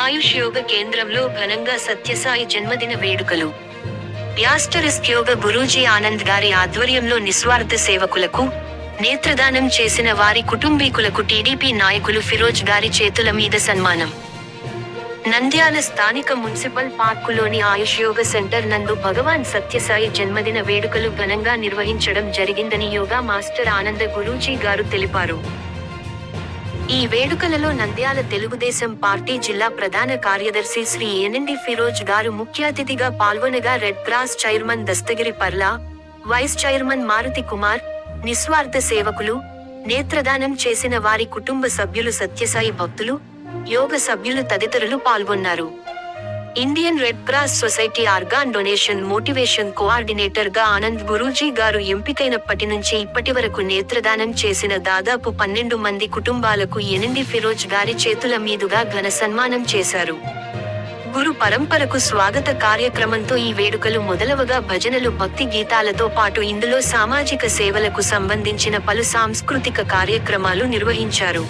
ఆయుష్ యోగ కేంద్రంలో ఘనంగా సత్యసాయి జన్మదిన వేడుకలు. యాస్టరిస్ట్ యోగ గురూజీ ఆనంద్ గారి ఆధ్వర్యంలో నిస్వార్థ సేవకులకు నేత్రదానం చేసిన వారి కుటుంబీకులకు టీడీపీ నాయకులు ఫిరోజ్ గారి చేతుల మీద సన్మానం. నంద్యాల స్థానిక మున్సిపల్ పార్కులోని ఆయుష్ యోగ సెంటర్ నందు భగవాన్ సత్యసాయి జన్మదిన వేడుకలు ఘనంగా నిర్వహించడం జరిగిందని యోగా మాస్టర్ ఆనంద గురూజీ గారు తెలిపారు. ఈ వేడుకలలో నంద్యాల తెలుగుదేశం పార్టీ జిల్లా ప్రధాన కార్యదర్శి శ్రీ ఎన్ఎండి ఫిరోజ్ గారు ముఖ్య అతిథిగా పాల్గొనగా red cross chairman Dastagiri Parla vice chairman Maruti Kumar నిస్వార్థ సేవకులు నేత్రదానం చేసిన వారి కుటుంబ సభ్యులు సత్యసాయి భక్తులు యోగ సభ్యులు తదితరులు పాల్గొన్నారు. Indian red cross society organ donation motivation కోఆర్డినేటర్గా Anand Guruji గారు ఎంపికైనప్పటి నుంచి ఇప్పటి వరకు నేత్రదానం చేసిన దాదాపు పన్నెండు మంది కుటుంబాలకు ఎనిమిది ఫిరోజ్ గారి చేతుల మీదుగా ఘన సన్మానం చేశారు. గురు పరంపరకు స్వాగత కార్యక్రమంతో ఈ వేడుకలు మొదలవగా భజనలు భక్తి గీతాలతో పాటు ఇందులో సామాజిక సేవలకు సంబంధించిన పలు సాంస్కృతిక కార్యక్రమాలు నిర్వహించారు.